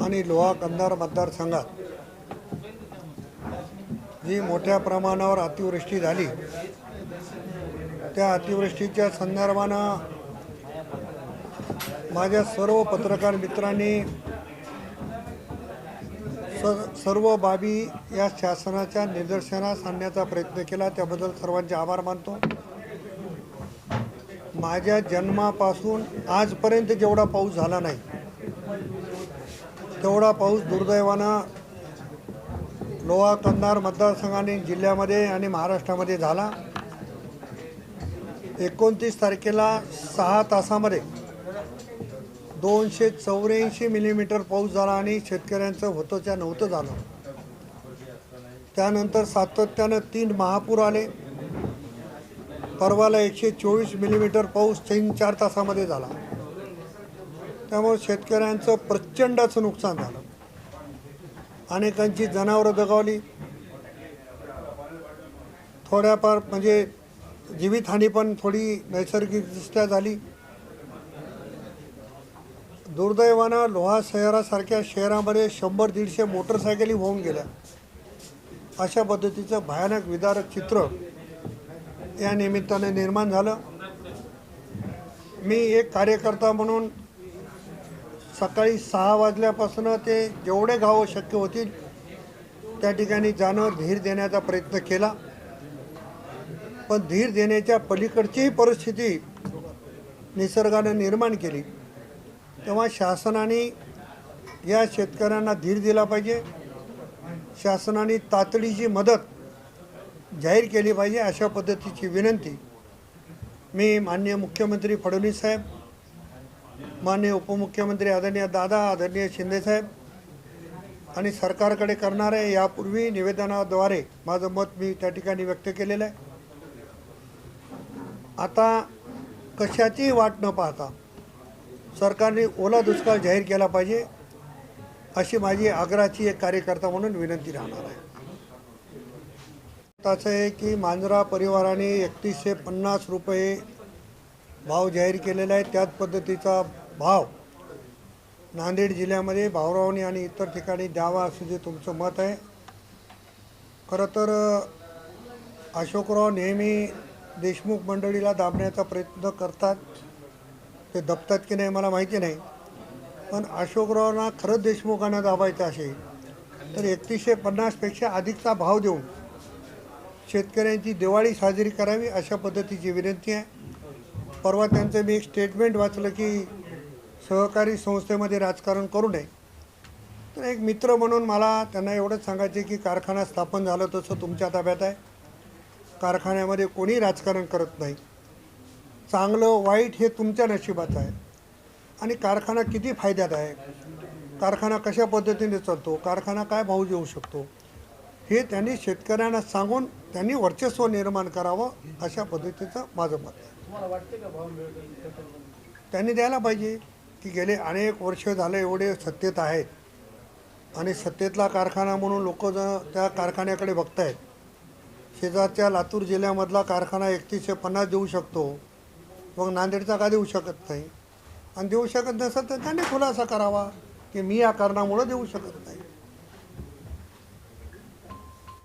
आणि लोहा कंधार मतदारसंघात जी मोठ्या प्रमाणावर अतिवृष्टी झाली त्या अतिवृष्टीच्या संदर्भानं माझ्या सर्व पत्रकार मित्रांनी स सर्व बाबी या शासनाच्या निदर्शनास आणण्याचा प्रयत्न केला. त्याबद्दल सर्वांचे आभार मानतो. माझ्या जन्मापासून आजपर्यंत जेवढा पाऊस झाला नाही तेवढा पाऊस दुर्दैवानं लोहा कंधार मतदारसंघाने जिल्ह्यामध्ये आणि महाराष्ट्रामध्ये झाला. एकोणतीस तारखेला सहा तासामध्ये दोनशे चौऱ्याऐंशी मिलीमीटर पाऊस झाला आणि शेतकऱ्यांचं होतंच्या नव्हतं झालं. त्यानंतर सातत्यानं तीन महापूर आले. परवाला एकशे चोवीस मिलीमीटर पाऊस तीन चार तासामध्ये झाला. त्यामुळे शेतकऱ्यांचं प्रचंडाचं नुकसान झालं. अनेकांची जनावरं दगावली थोड्याफार म्हणजे जीवितहानी पण थोडी नैसर्गिकदृष्ट्या झाली. दुर्दैवानं लोहा शहरासारख्या शहरामध्ये शंभर दीडशे मोटरसायकली होऊन गेल्या. अशा पद्धतीचं भयानक विदारक चित्र या निमित्ताने निर्माण झालं. मी एक कार्यकर्ता म्हणून सकाळी सहा वाजल्यापासून ते जेवढे गावं शक्य होतील त्या ठिकाणी जाणं धीर देण्याचा प्रयत्न केला. पण धीर देण्याच्या पलीकडचीही परिस्थिती निसर्गानं निर्माण केली. तेव्हा शासनाने या शेतकऱ्यांना धीर दिला पाहिजे. शासनाने तातडीची मदत जाहीर केली पाहिजे अशा पद्धतीची विनंती मी माननीय मुख्यमंत्री फडणवीस साहेब माननीय उपमुख्यमंत्री आदरणीय दादा आदरणीय शिंदेसाहेब आणि सरकारकडे करणार आहे यापूर्वी निवेदनाद्वारे माझं मत मी त्या ठिकाणी व्यक्त केलेलं आहे. आता कशाचीही वाट न पाहता सरकारने ओला दुष्काळ जाहीर केला पाहिजे अशी माझी आग्रहाची एक कार्यकर्ता म्हणून विनंती राहणार आहे. असं आहे की मांजरा परिवाराने एकतीसशे पन्नास रुपये भाव जाहीर केलेला आहे. त्याच पद्धतीचा भाव नांदेड जिल्ह्यामध्ये भावरावणी आणि इतर ठिकाणी द्यावा असं जे तुमचं मत आहे. खरं तर अशोकराव नेहमी देशमुख मंडळीला दाबण्याचा प्रयत्न करतात. ते दबतात की नाही मला माहिती नाही. पण अशोकरावांना खरंच देशमुखांना दाबायचं असेल तर एकतीसशे पन्नासपेक्षा अधिकचा भाव देऊन शेतकऱ्यांची दिवाळी साजरी करावी अशा पद्धतीची विनंती आहे. परवा त्यांचं मी एक स्टेटमेंट वाचलं की सहकारी संस्थेमध्ये राजकारण करू नये. तर एक मित्र म्हणून मला त्यांना एवढंच सांगायचे की कारखाना स्थापन झालं तसं तुमच्या ताब्यात आहे. कारखान्यामध्ये कोणी राजकारण करत नाही. चांगलं वाईट हे तुमच्या नशिबात आहे. आणि कारखाना किती फायद्यात आहे? कारखाना कशा पद्धतीने चालतो? कारखाना काय भाव देऊ शकतो? हे त्यांनी शेतकऱ्यांना सांगून त्यांनी वर्चस्व निर्माण करावं अशा पद्धतीचं माझं मत आहे. त्यांनी द्यायला पाहिजे की गेले अनेक वर्ष झाले एवढे सत्तेत आहेत. आणि सत्तेतला कारखाना म्हणून लोक त्या कारखान्याकडे बघतायत. शेजारच्या लातूर जिल्ह्यामधला कारखाना एकतीसशे पन्नास देऊ शकतो. मग नांदेडचा का देऊ शकत नाही? आणि देऊ शकत नसेल तर त्यांनी खुलासा करावा की मी या कारणामुळं देऊ शकत नाही.